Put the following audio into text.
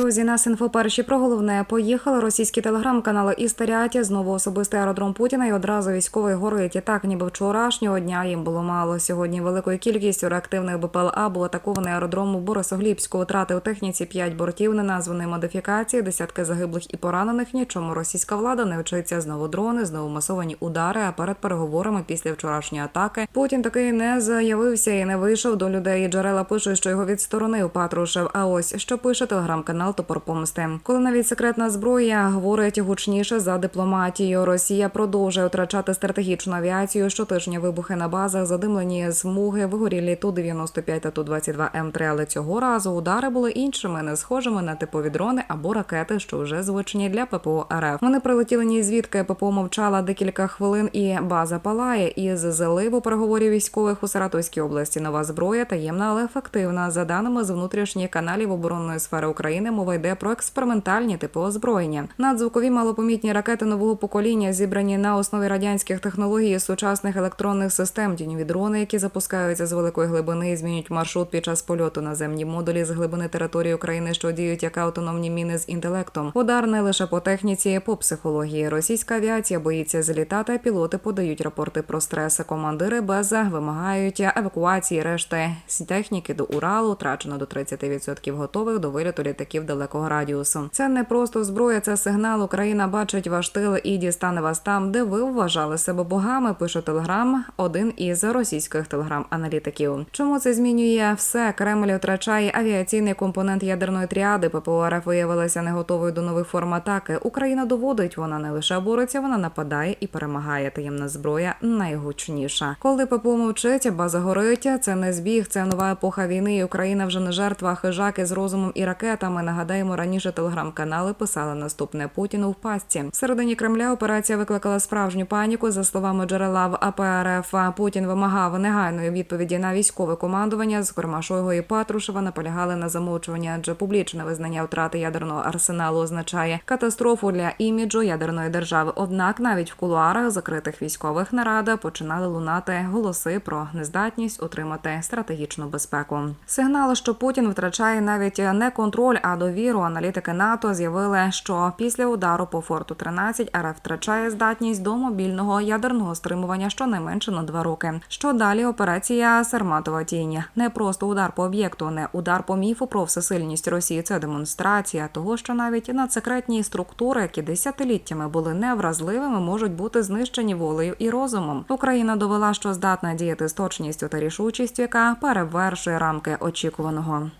Друзі, нас інфо перші про головне поїхали. Російські телеграм-канали Істеріаті, знову особистий аеродром Путіна і одразу військовий горить. І так, ніби вчорашнього дня їм було мало. Сьогодні великою кількістю реактивних БПЛА був атакований аеродром у Борисоглібську. Втрати у техніці 5 бортів, неназваної модифікації, десятки загиблих і поранених. Нічому російська влада не вчиться знову дрони, знову масовані удари. А перед переговорами після вчорашньої атаки Путін таки не заявився і не вийшов до людей. Джерела пишуть, що його відсторонив Патрушев. А ось що пише телеграм-канал Помсти. Коли навіть секретна зброя говорить гучніше за дипломатію, Росія продовжує втрачати стратегічну авіацію. Щотижня вибухи на базах, задимлені смуги, вигорілі ту 95 та ту 22 М3. Але цього разу удари були іншими, не схожими на типові дрони або ракети, що вже звичні для ППО РФ. Вони прилетіли ні звідки. ППО мовчала декілька хвилин, і база палає. Із заливу переговорів військових у Саратовській області нова зброя таємна, але ефективна. За даними з внутрішніх каналів оборонної сфери України, мова йде про експериментальні типи озброєння. Надзвукові малопомітні ракети нового покоління зібрані на основі радянських технологій сучасних електронних систем. Тіньові дрони, які запускаються з великої глибини, і змінюють маршрут під час польоту наземні модулі з глибини території України, що діють як автономні міни з інтелектом. Удар не лише по техніці, по психології. Російська авіація боїться злітати. Пілоти подають рапорти про стрес. Командири без вимагають евакуації решти з техніки до Уралу. Трачено до 30% готових до виліту літаків далекого радіусу. Це не просто зброя, це сигнал. Україна бачить ваш тил і дістане вас там, де ви вважали себе богами. Пише телеграм, один із російських телеграм-аналітиків. Чому це змінює все? Кремль втрачає авіаційний компонент ядерної тріади. ППО РФ виявилася не готовою до нових форм атаки. Україна доводить, вона не лише бореться, вона нападає і перемагає. Таємна зброя найгучніша. Коли ППО мовчить, база горить. Це не збіг, це нова епоха війни. і Україна вже не жертва хижаки з розумом і ракетами. Нагадаємо, раніше телеграм-канали писали наступне Путіну в пастці. Всередині Кремля операція викликала справжню паніку. За словами джерела в АПРФ, Путін вимагав негайної відповіді на військове командування. Зокрема, Шойгу і Патрушева наполягали на замовчуванні, адже публічне визнання втрати ядерного арсеналу означає катастрофу для іміджу ядерної держави. Однак навіть в кулуарах закритих військових нарад починали лунати голоси про нездатність отримати стратегічну безпеку. Сигнал, що Путін втрачає навіть не контроль, а довіру. Аналітики НАТО з'явили, що після удару по форту 13 РФ втрачає здатність до мобільного ядерного стримування щонайменше на два роки. Що далі? Операція Сарматова тінь не просто удар по об'єкту, не удар по міфу про всесильність Росії. Це демонстрація того, що навіть надсекретні структури, які десятиліттями були невразливими, можуть бути знищені волею і розумом. Україна довела, що здатна діяти з точністю та рішучістю, яка перевершує рамки очікуваного.